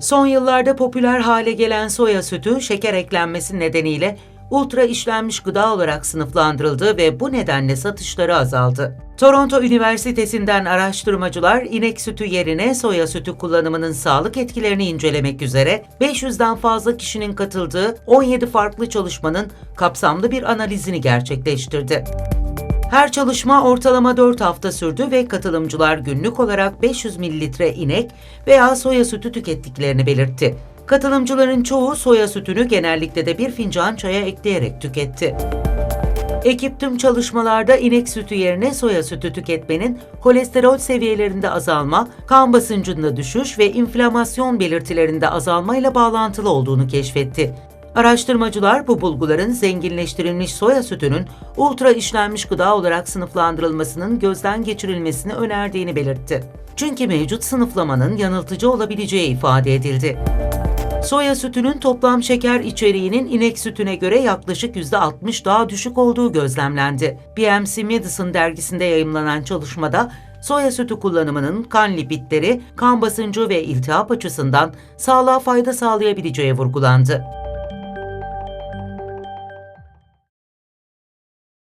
Son yıllarda popüler hale gelen soya sütü şeker eklenmesi nedeniyle ultra işlenmiş gıda olarak sınıflandırıldı ve bu nedenle satışları azaldı. Toronto Üniversitesi'nden araştırmacılar inek sütü yerine soya sütü kullanımının sağlık etkilerini incelemek üzere 500'den fazla kişinin katıldığı 17 farklı çalışmanın kapsamlı bir analizini gerçekleştirdi. Her çalışma ortalama 4 hafta sürdü ve katılımcılar günlük olarak 500 mililitre inek veya soya sütü tükettiklerini belirtti. Katılımcıların çoğu soya sütünü genellikle de bir fincan çaya ekleyerek tüketti. Ekip tüm çalışmalarda inek sütü yerine soya sütü tüketmenin kolesterol seviyelerinde azalma, kan basıncında düşüş ve inflamasyon belirtilerinde azalmayla bağlantılı olduğunu keşfetti. Araştırmacılar bu bulguların zenginleştirilmiş soya sütünün ultra işlenmiş gıda olarak sınıflandırılmasının gözden geçirilmesini önerdiğini belirtti. Çünkü mevcut sınıflamanın yanıltıcı olabileceği ifade edildi. Soya sütünün toplam şeker içeriğinin inek sütüne göre yaklaşık %60 daha düşük olduğu gözlemlendi. BMC Medicine dergisinde yayımlanan çalışmada soya sütü kullanımının kan lipidleri, kan basıncı ve iltihap açısından sağlığa fayda sağlayabileceği vurgulandı.